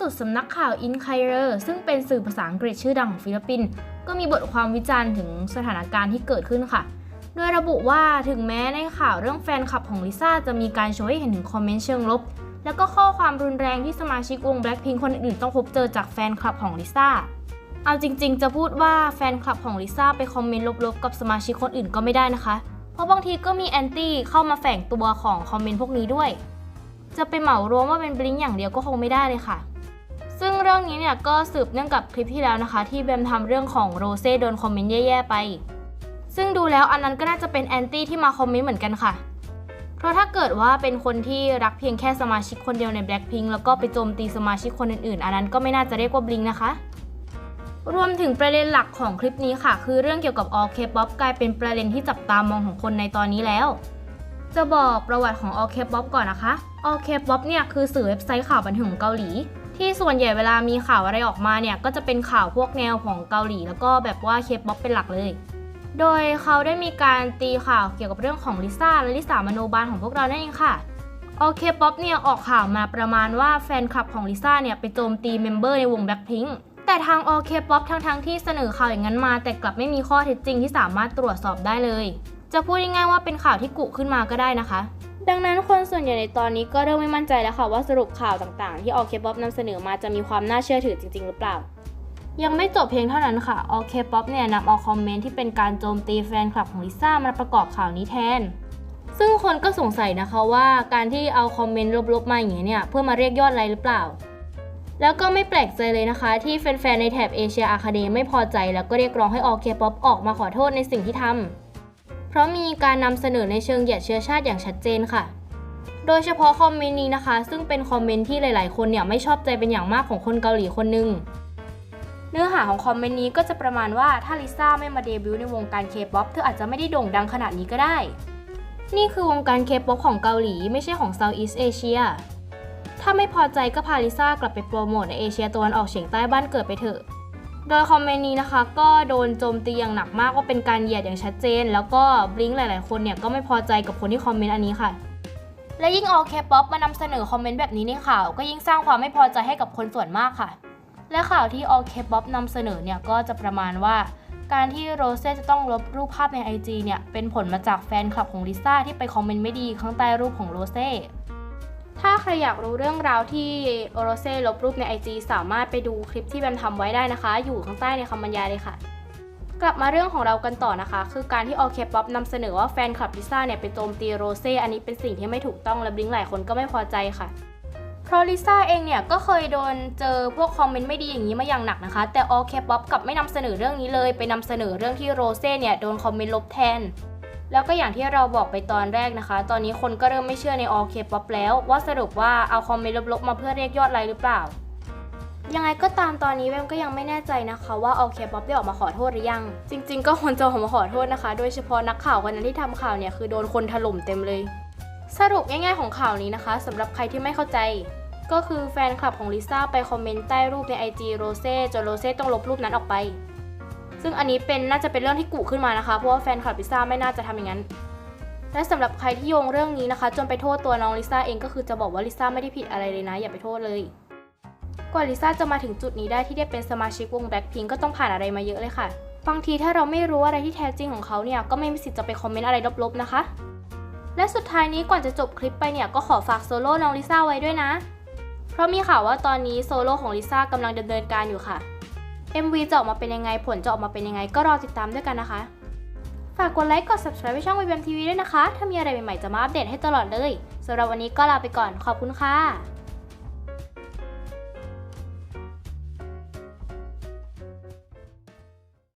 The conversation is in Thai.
สุดสำนักข่าวอินไคเรอร์ซึ่งเป็นสื่อภาษาอังกฤษชื่อดังของฟิลิปปินส์ก็มีบทความวิจารณ์ถึงสถานการณ์ที่เกิดขึ้นค่ะ โดยระบุว่าถึงแม้ในข่าวเรื่องแฟนคลับของลิซ่าจะมีการโชว์ให้เห็นถึงคอมเมนต์เชิงลบ แล้วก็ข้อความรุนแรงที่สมาชิกวง Blackpink คนอื่นๆต้องพบเจอจากแฟนคลับของลิซ่าเอาจริงๆ จะพูดว่าแฟนคลับของลิซ่าไปคอมเมนต์ลบๆ กับสมาชิกคนอื่นก็ไม่ได้นะคะ เพราะบางทีก็มีแอนตี้เข้ามาแฝงตัวของคอมเมนต์พวกนี้ด้วย จะไปเหมารวมว่าเป็นบลิงอย่างเดียวก็คงไม่ได้เลยค่ะ ซึ่งเรื่องนี้เนี่ยก็สืบเนื่องกับคลิปที่แล้วนะคะ ที่แบมทำเรื่องของโรเซ่โดนคอมเมนต์แย่ๆไป ซึ่งดูแล้วอันนั้นก็น่าจะเป็นแอนตี้ที่มาคอมเมนต์เหมือนกันค่ะ เพราะถ้าเกิดว่าเป็นคนที่รักเพียงแค่สมาชิกคนเดียวใน Blackpink แล้วก็ไปโจมตีสมาชิกคนอื่นๆ อันนั้นก็ไม่น่าจะเรียกว่าบลิงนะคะรวมถึงประเด็นหลักของคลิปนี้ค่ะ คือเรื่องเกี่ยวกับ All K-pop กลายเป็นประเด็นที่จับตามองของคนในตอนนี้แล้ว จะบอกประวัติของ All K-pop ก่อนนะคะ All K-pop เนี่ยคือสื่อเว็บไซต์ข่าวบันเทิงของเกาหลี ที่ส่วนใหญ่เวลามีข่าวอะไรออกมาเนี่ยก็จะเป็นข่าวพวกแนวของเกาหลี แล้วก็แบบว่า K-pop เป็นหลักเลย โดยเขาได้มีการตีข่าวเกี่ยวกับเรื่องของลิซ่าและลิซ่ามโนบาลของพวกเรานั่นเองค่ะ All K-pop เนี่ยออกข่าวมาประมาณว่าแฟนคลับของลิซ่าเนี่ยไปโจมตีเมมเบอร์ในวง Blackpink แต่ทาง All K-pop ทั้งๆที่เสนอข่าวอย่างนั้นมา แต่กลับไม่มีข้อเท็จจริงที่สามารถตรวจสอบได้เลย จะพูดง่ายๆว่าเป็นข่าวที่กุขึ้นมาก็ได้นะคะ ดังนั้นคนส่วนใหญ่ในตอนนี้ก็เริ่มไม่มั่นใจแล้วค่ะว่าสรุปข่าวต่างๆ ที่ All K-pop นำเสนอมาจะมีความน่าเชื่อถือจริง ๆ หรือเปล่า ยังไม่จบเพียงเท่านั้นค่ะ All K-pop เนี่ยนำเอาคอมเมนต์ที่เป็นการโจมตีแฟนคลับของลิซ่ามาประกอบข่าวนี้แทน ซึ่งคนก็สงสัยนะคะว่าการที่เอาคอมเมนต์ลบๆมาอย่างเงี้ยเนี่ยเพื่อมาเรียกยอดไลค์หรือเปล่า แล้วก็ไม่แปลกใจเลยนะคะ ที่แฟนๆในแถบเอเชียอาคาเดไม่พอใจแล้วก็เรียกร้องให้ All K-pop ออกมาขอโทษในสิ่งที่ทำ เพราะมีการนำเสนอในเชิงเหยียดเชื้อชาติอย่างชัดเจนค่ะ โดยเฉพาะคอมเมนต์นี้นะคะ ซึ่งเป็นคอมเมนต์ที่หลาย ๆ คนเนี่ยไม่ชอบใจเป็นอย่างมากของคนเกาหลีคนหนึ่งเนื้อหาของคอมเมนต์นี้ก็จะประมาณว่าถ้าลิซ่าไม่มาเดบิวต์ในวงการเคป๊อปเธออาจจะไม่ได้โด่งดังขนาดนี้ก็ได้ นี่คือวงการเคป๊อปของเกาหลีไม่ใช่ของ Southeast Asia ถ้าไม่พอใจก็พาลิซ่ากลับไปโปรโมทในเอเชียตะวันออกเฉียงใต้บ้านเกิดไปเถอะ โดยคอมเมนต์นี้นะคะ ก็โดนโจมตีอย่างหนักมากว่าเป็นการเหยียดอย่างชัดเจน แล้วก็บลิงหลาย ๆ คนเนี่ยก็ไม่พอใจกับคนที่คอมเมนต์อันนี้ค่ะ และยิ่งเอาเคป๊อปมานำเสนอคอมเมนต์แบบนี้ในข่าว ก็ยิ่งสร้างความไม่พอใจให้กับคนส่วนมากค่ะ และข่าวที่ All K-pop นำเสนอเนี่ยก็จะประมาณว่า การที่โรเซ่จะต้องลบรูปภาพใน IG เนี่ยเป็นผลมาจากแฟนคลับของลิซ่าที่ไปคอมเมนต์ไม่ดีข้างใต้รูปของโรเซ่ ถ้าใครอยากรู้เรื่องราวที่โรเซ่ลบรูปใน IG สามารถไปดูคลิปที่แบมทำไว้ได้นะคะ อยู่ข้างใต้ในคำบรรยายเลยค่ะ กลับมาเรื่องของเรากันต่อนะคะ คือการที่ All K-pop นำเสนอว่าแฟนคลับลิซ่าเนี่ยไปโจมตีโรเซ่อันนี้เป็นสิ่งที่ไม่ถูกต้องและบลิงหลายคนก็ไม่พอใจค่ะเพราะลิซ่าเองเนี่ยก็เคยโดนเจอพวกคอมเมนต์ไม่ดีอย่างนี้มาอย่างหนักนะคะ แต่ All K-pop กลับไม่นำเสนอเรื่องนี้เลย ไปนำเสนอเรื่องที่โรเซ่เนี่ยโดนคอมเมนต์ลบแทน แล้วก็อย่างที่เราบอกไปตอนแรกนะคะ ตอนนี้คนก็เริ่มไม่เชื่อใน All K-pop แล้ว ว่าสรุปว่าเอาคอมเมนต์ลบๆมาเพื่อเรียกยอดไลค์หรือเปล่า ยังไงก็ตามตอนนี้แวมก็ยังไม่แน่ใจนะคะ ว่า All K-pop ได้ออกมาขอโทษหรือยัง จริง ๆ ก็ควรจะออกมาขอโทษนะคะ โดยเฉพาะนักข่าวคนนั้นที่ทำข่าวเนี่ยคือโดนคนถล่มเต็มเลย สรุปง่ายๆของข่าวนี้นะคะสำหรับใครที่ไม่เข้าใจก็คือแฟนคลับของลิซ่าไปคอมเมนต์ใต้รูปใน IG โรเซ่จนโรเซ่ต้องลบรูปนั้นออกไป ซึ่งอันนี้เป็นน่าจะเป็นเรื่องที่กุขึ้นมานะคะ เพราะว่าแฟนคลับลิซ่าไม่น่าจะทำอย่างนั้น และสำหรับใครที่โยงเรื่องนี้นะคะ จนไปโทษตัวน้องลิซ่าเองก็คือจะบอกว่าลิซ่าไม่ได้ผิดอะไรเลยนะ อย่าไปโทษเลยกว่าลิซ่าจะมาถึงจุดนี้ได้ที่ได้เป็นสมาชิกวงแบล็คพิงก็ต้องผ่านอะไรมาเยอะเลยค่ะ บางทีถ้าเราไม่รู้อะไรที่แท้จริงของเขาเนี่ย ก็ไม่มีสิทธิ์จะไปคอมเมนต์อะไรลบๆนะคะ และสุดท้ายนี้ก่อนจะจบคลิปไปเนี่ย ก็ขอฝากโซโล่น้องลิซ่าไว้ด้วยนะ เพราะมีข่าวว่าตอนนี้โซโล่ของลิซ่ากำลังดำเนินการอยู่ค่ะ MV จะออกมาเป็นยังไงผลจะออกมาเป็นยังไง ก็รอติดตามด้วยกันนะคะ ฝากกดไลค์กด subscribe ให้ช่อง v b m TV ด้วยนะคะ ถ้ามีอะไรใหม่ๆจะมาอัปเดตให้ตลอดเลยสำหรับวันนี้ก็ลาไปก่อนขอบคุณค่ะ